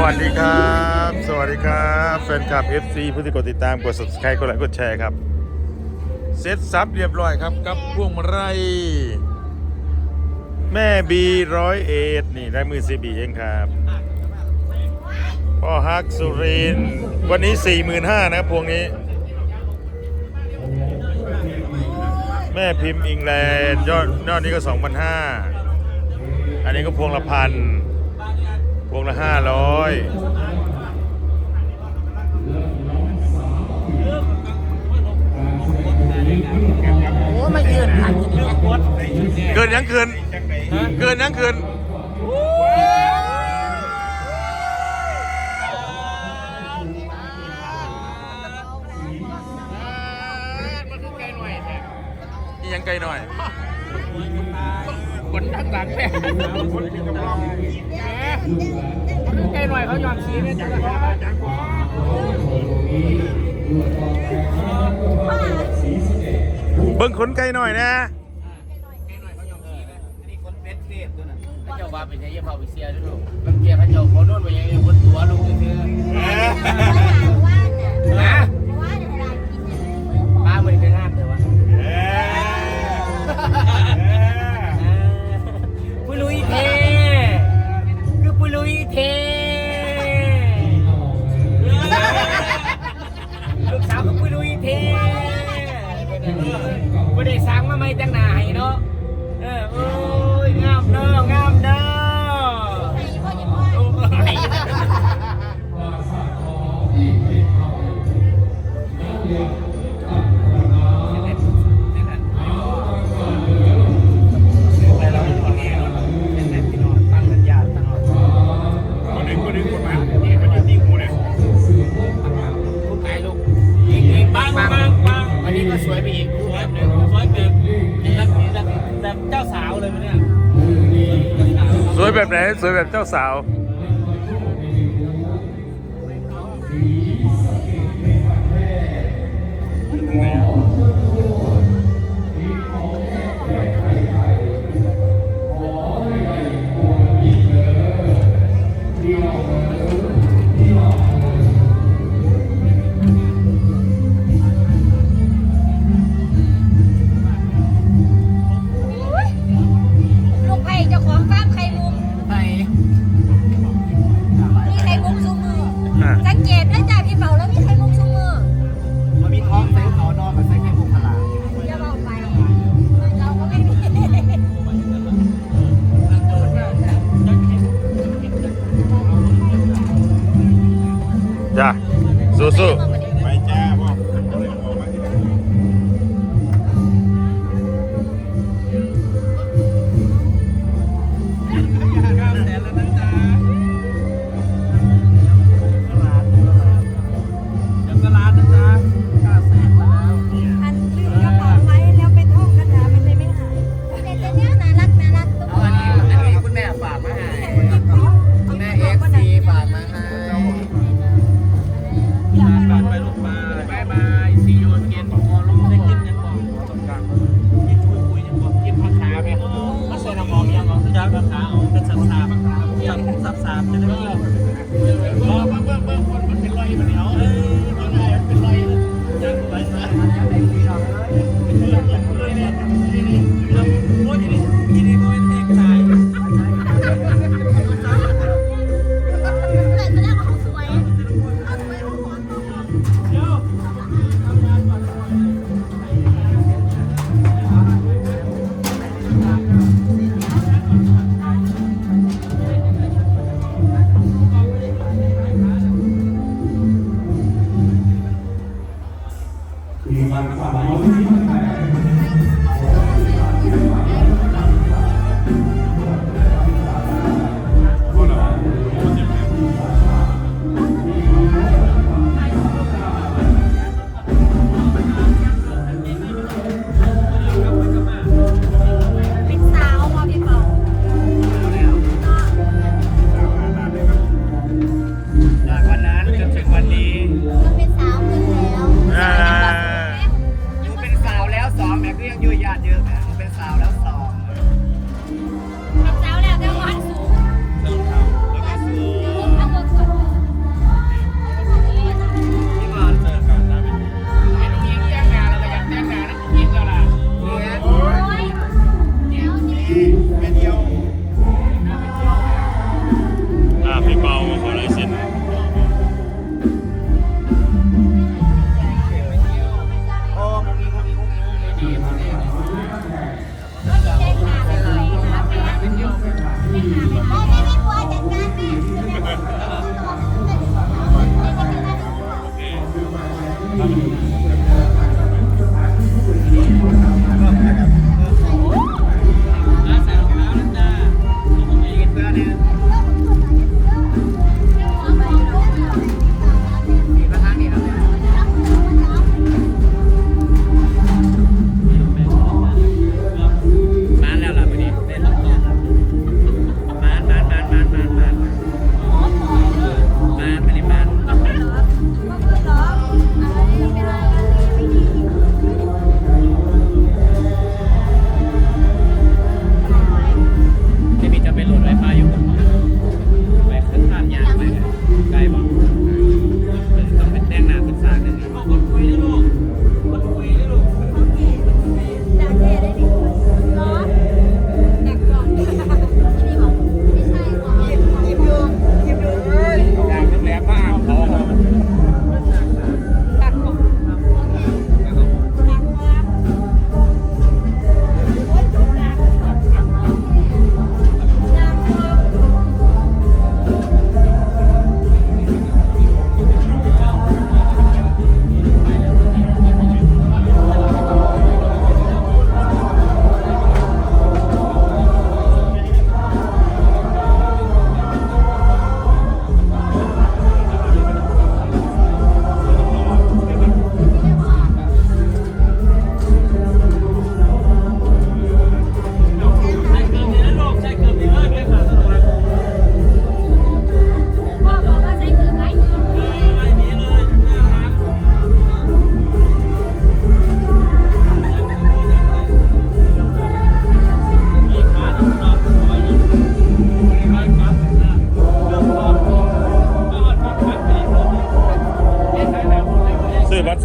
วัสดีครับ สวัสดีครับแฟนคลับ FC ผู้ที่กดติดตามกด subscribe กดไลค์กดแชร์ครับเสร็จสับเรียบร้อยครับกับพวงมาลัยแม่บีร้อยเอ็ดนี่ได้มือซีบีเองครับพ่อฮักสุรินวันนี้ 45,000นะครับพวงนี้ แม่พิมพ์อิงแลนด์ยอดยอดนี้ก็ 2,500 อันนี้ก็พวงละพัน วงละห้าร้อยโอ้มายืนหันอยู่เนี่ยเกินยังเกินเกินยังเกินอียังไกลหน่อยคนทั้งหลังแม่คนกินกำลัง ใกล้หน่อยเขายอมชี้เนี่ยจังหวะเบิ้งขนไกลหน่อยนะนี่คนเป็ดเสียตัวนั้นเจ้าว่าเป็นไงยังเผาไปเสียด้วยลูกบางเกียร์เขาเจ้าเขาโน่นไปยังคนตัวลูกเชื่อนะป้าไม่เคยห้ามเลยวะ เจ้าสาวเลยมั้ยเนี่ยสวยแบบไหนสวยแบบเจ้าสาวลูก สู้ๆไจับสับสาที่ มีความฝันเราที่ทำงาน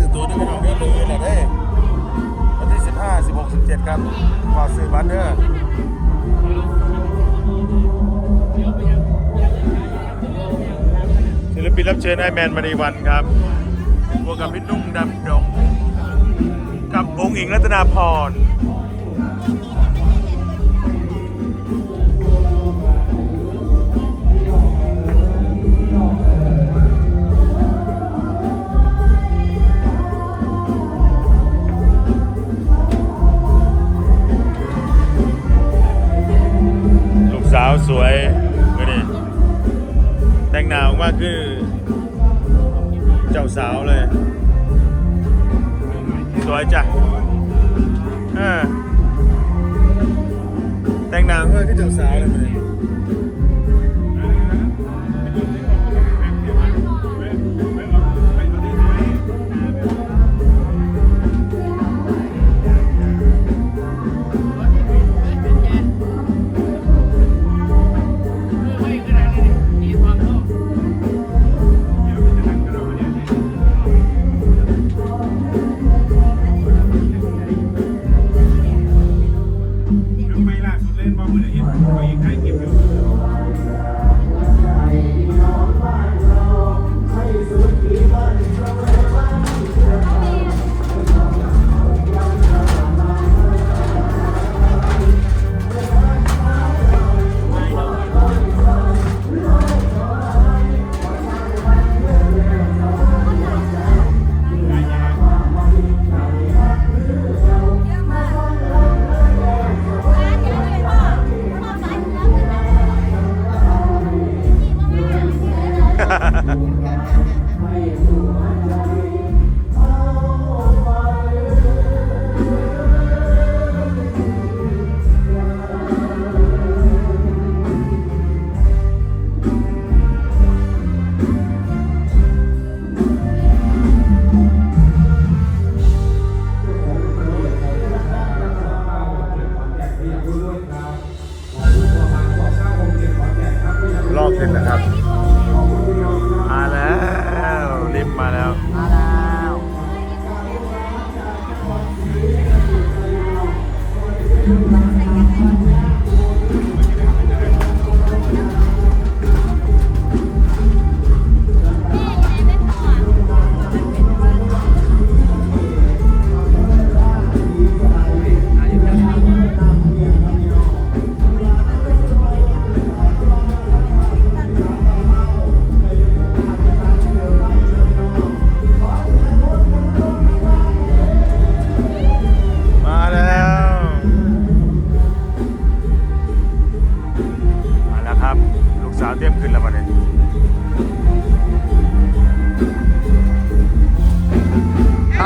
อตัวด้วยพี่น้องเด้อมืออื่นน่ะเด้อวันที่ 15 16 17 ครับขอซื้อบัตรเด้อศิลปินรับเชิญไอแมนมณีวันครับบวกกับพี่นุ่งดำดง กับองค์หญิงรัตนาพร เจ้าสาวเลย สวยจ้ะเออแต่งหนาวมากคือเจ้าสาวเลย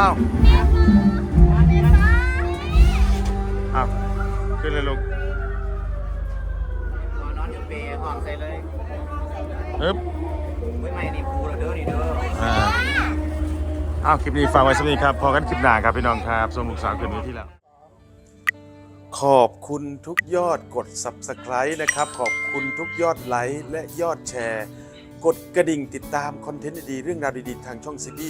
อ้าวอ้าวขึ้นเลยลูกนอนอยู่เปรย์ห้องใส่เลยฮึบไม่ใหม่นี่ปูแล้วเด้อนี่เด้ออ่าอ้าวคลิปนี้ฝากไว้สักนิดครับ พอกันคลิปหน้าครับพี่น้องครับส่งลูกสาวขึ้นเวทีแล้วขอบคุณทุกยอดกด Subscribe นะครับ ขอบคุณทุกยอดไลค์และยอดแชร์ กดกระดิ่งติดตามคอนเทนต์ดีๆเรื่องราวดีๆ ทางช่องซีบี